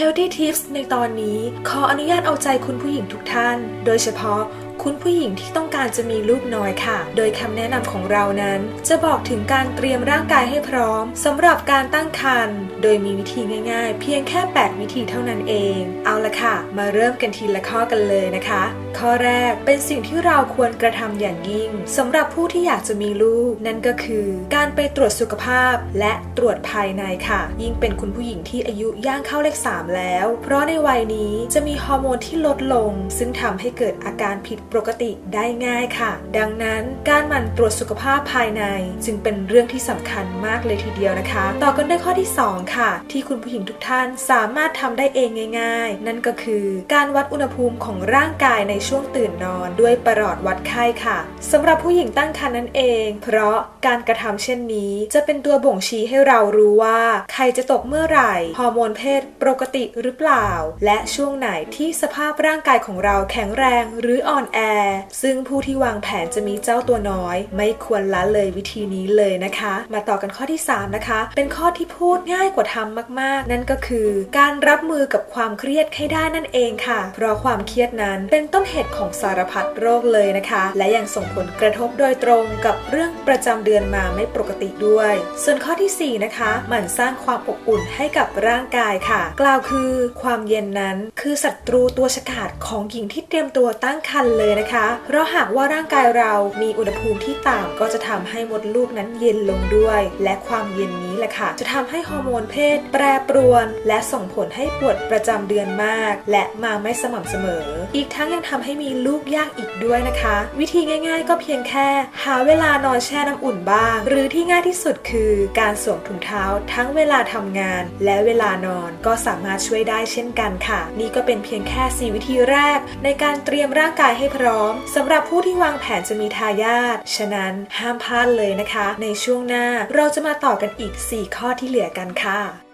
Healthy Tips ในตอนนี้ขออนุญาตเอาใจคุณผู้หญิงทุกท่าน โดยเฉพาะ คุณผู้หญิงที่ต้องการจะมีลูกน้อยค่ะ โดยคำแนะนำของเรานั้น จะบอกถึงการเตรียมร่างกายให้พร้อมสำหรับการตั้งครรภ์โดยมีวิธีง่ายๆ เพียงแค่ 8 วิธีเท่านั้นเอง เอาละค่ะ มาเริ่มกันทีละข้อกันเลยนะคะ ข้อแรกเป็นสิ่งที่เราควรกระทำอย่างยิ่งสำหรับผู้ที่อยากจะมีลูก นั่นก็คือ การไปตรวจสุขภาพและตรวจภายในค่ะ ยิ่งเป็นคุณผู้หญิงที่อายุย่างเข้าเลข 3 แล้ว เพราะในวัยนี้จะมีฮอร์โมนที่ลดลง ซึ่งทำให้เกิดอาการผิดปกติได้ง่ายค่ะ ดังนั้นการหมั่นตรวจสุขภาพภายใน จึงเป็นเรื่องที่สำคัญมากเลยทีเดียวนะคะ ต่อกันด้วยข้อที่ 2 ค่ะ ที่คุณผู้หญิงทุกท่านสามารถทำได้เองง่าย ๆ นั่นก็คือการวัดอุณหภูมิของร่างกายในช่วงตื่นนอน ด้วยประหลอดวัดไข้ค่ะสำหรับผู้หญิงตั้งครรภ์นั่นเอง เพราะการกระทำเช่นนี้ จะเป็นตัวบ่งชี้ให้เรารู้ว่าใครจะตกเมื่อไหร่ฮอร์โมนเพศปกติหรือเปล่า และช่วงไหนที่สภาพร่างกายของเราแข็งแรงหรืออ่อนแอซึ่งผู้ที่วางแผนจะมีเจ้าตัวน้อย ไม่ควรละเลยวิธีนี้เลยนะคะ มาต่อกันข้อที่ 3 นะคะ เป็นข้อที่พูดง่ายกว่าทำมากๆ นั่นก็คือ การรับมือกับความเครียดให้ได้นั่นเองค่ะ เพราะความเครียดนั้นเป็นต้นเหตุของสารพัดโรคเลยนะคะ และยังส่งผลกระทบโดยตรงกับเรื่องประจำเดือนมาไม่ปกติด้วย ส่วนข้อทีสี่4 นะคะหมั่นสร้างความอบอุ่นให้กับร่างกายค่ะ กล่าวคือ ความเย็นนั้นคือศัตรูตัวฉกาจของหญิงที่เตรียมตัวตั้งครรภ์เลยนะคะ เพราะหากว่าร่างกายเรามีอุณหภูมิที่ต่ำก็จะทำให้มดลูกนั้นเย็นลงด้วย และความเย็นนี้ แหละค่ะ จะทำให้ฮอร์โมนเพศ แปรปรวน และส่งผลให้ปวดประจำเดือนมาก และมาไม่สม่ำเสมอ อีกทั้งยังทำให้มีลูกยากอีกด้วยนะคะ วิธีง่าย ๆ ก็เพียงแค่ หาเวลานอนแช่น้ำอุ่นบ้าง หรือที่ง่ายที่สุดคือการสวมถุงเท้า ทั้งเวลาทำงาน และเวลานอนก็สามารถช่วยได้เช่นกันค่ะ นี่ก็เป็นเพียงแค่ 4 วิธีแรก ในการเตรียมร่างกายให้พร้อมสำหรับผู้ที่วางแผนจะมีทายาทฉะนั้นห้ามพลาดเลยนะคะ ในช่วงหน้าเราจะมาต่อกันอีก4 ข้อที่เหลือกันค่ะ